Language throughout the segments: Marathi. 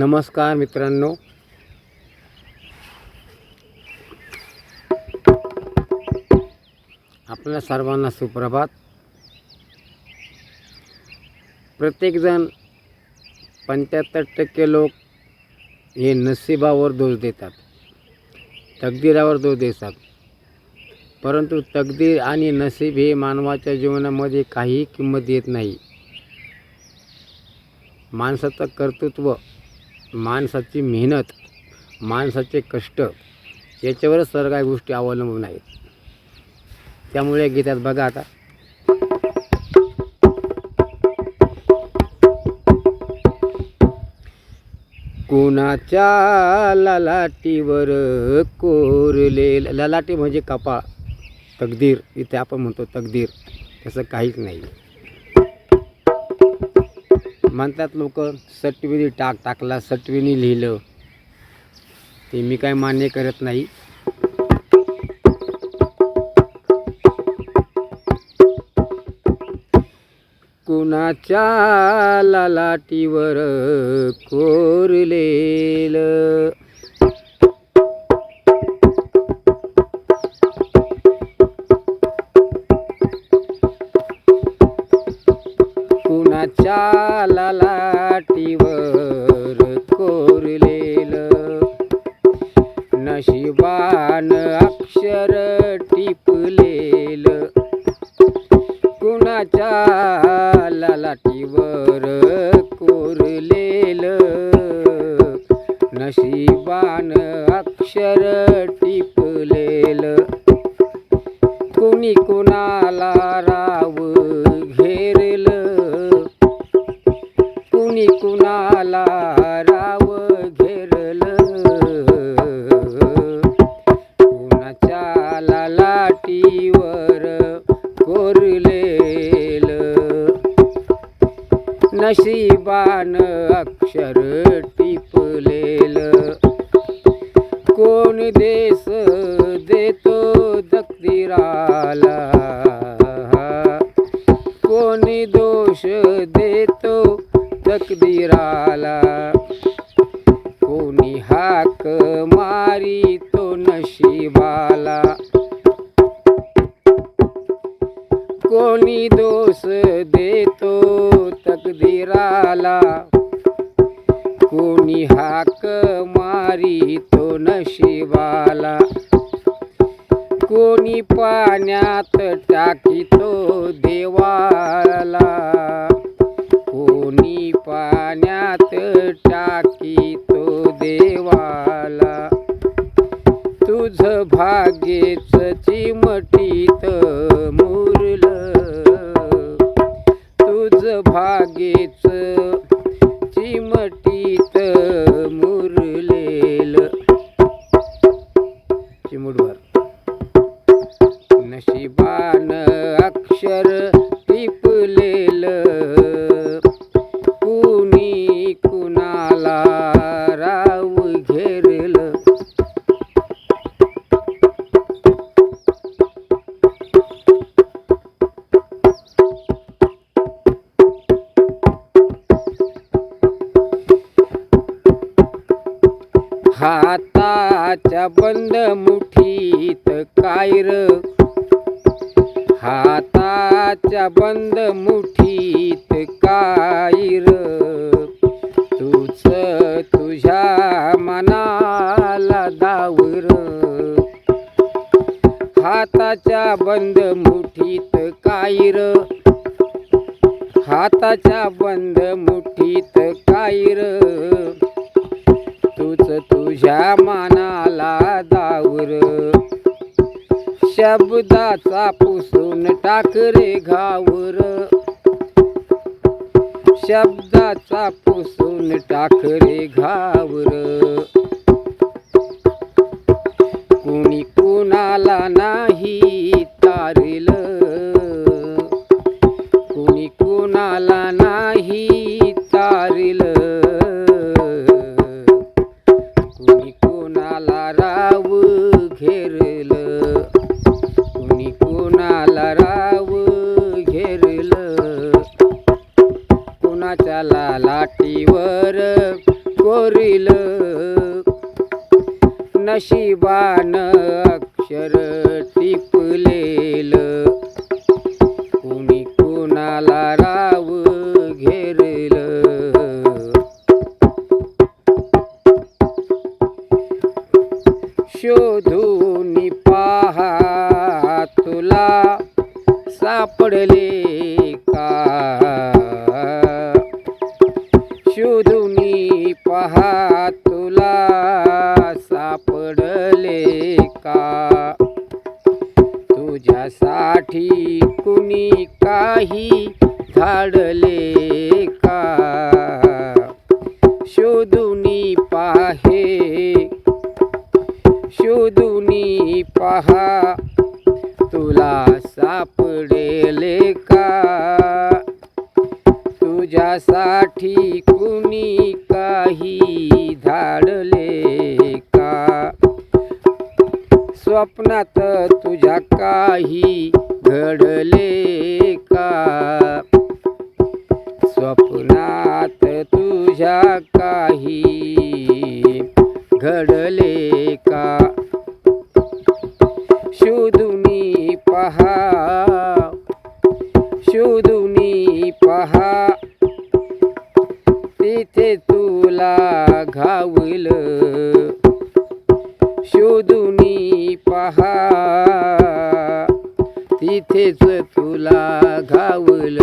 नमस्कार मित्रांनो. आपल्या सर्वांना सुप्रभात. प्रत्येकजण पंच्याहत्तर टक्के लोक हे नशिबावर दोष देतात. तकदीरावर दोष देतात. परंतु तकदीर आणि नसीब हे मानवाच्या जीवनामध्ये काहीही किंमत येत नाही. माणसाचं कर्तृत्व माणसाची मेहनत माणसाचे कष्ट याच्यावरच सर्व काही गोष्टी अवलंबून आहेत. त्यामुळे गीतात बघा आता. कुणाच्या ललाटीवर कोरले ललाटी म्हणजे कपाळ तकदीर इथे आपण म्हणतो तकदीर तसं काहीच नाही. म्हणतात लोक सटविनी टाक टाकला सटविनी लिहिलं. ते मी काय मान्य करत नाही. कुणाच्या लाटीवर कोरलेलं चाला लाटीवर कोरलेलं? नशिबान अक्षर टिपलेलं. कुणाच्या लाटीवर कोरलेलं? नशिबान अक्षर टिपलेलं. कुणी कुणा कोरलेल. नशिबान अक्षर टिपलेल. कोण देश देतो तकदीराला कोणी दोष दे कोणी दोष देतो तकदीराला? कोणी हाक मारितो नशिबाला? कोणी पाण्यात टाकितो देवाला? हाताच्या बंद मुठीत कायर हाताच्या बंद मुठीत कायर तुझ तुझ्या मनाला दावर हाताच्या बंद मुठीत कायर हाताच्या बंद मुठीत कायर तुझ तुझ्या मानाला दावर शब्दाचा पुसून टाक रे घावर शब्दाचा पुसून टाक रे घावर कुणी कुणाला ना त्याला लाटीवर कोर नशिबान अक्षर टिपलेलं. शोधून पहा तुला सापडले का? तुझ्यासाठी कुणी काही धाडले का? शोधून पाहे शोधून पहा तुला सापडेले का? तुझ्यासाठी सा नाही धाडले का स्वप्नात तुझ्या काही घडले का स्वप्नात तुझ्या काही घडले घावल शोधूनी पहा. तिथेच तुला घावल.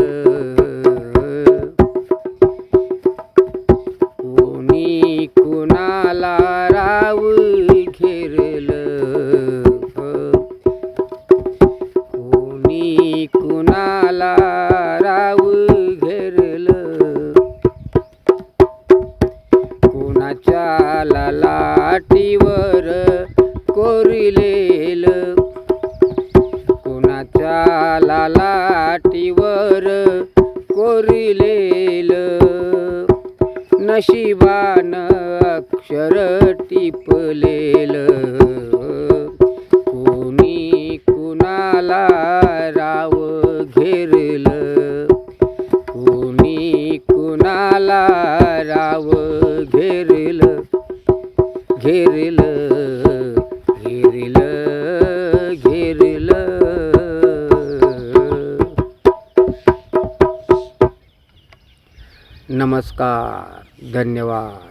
टिपलेल कोणी कुणाला राव घेरल. कोणी कुणाला राव घेरल. घेरल घेरल घेरल. नमस्कार धन्यवाद.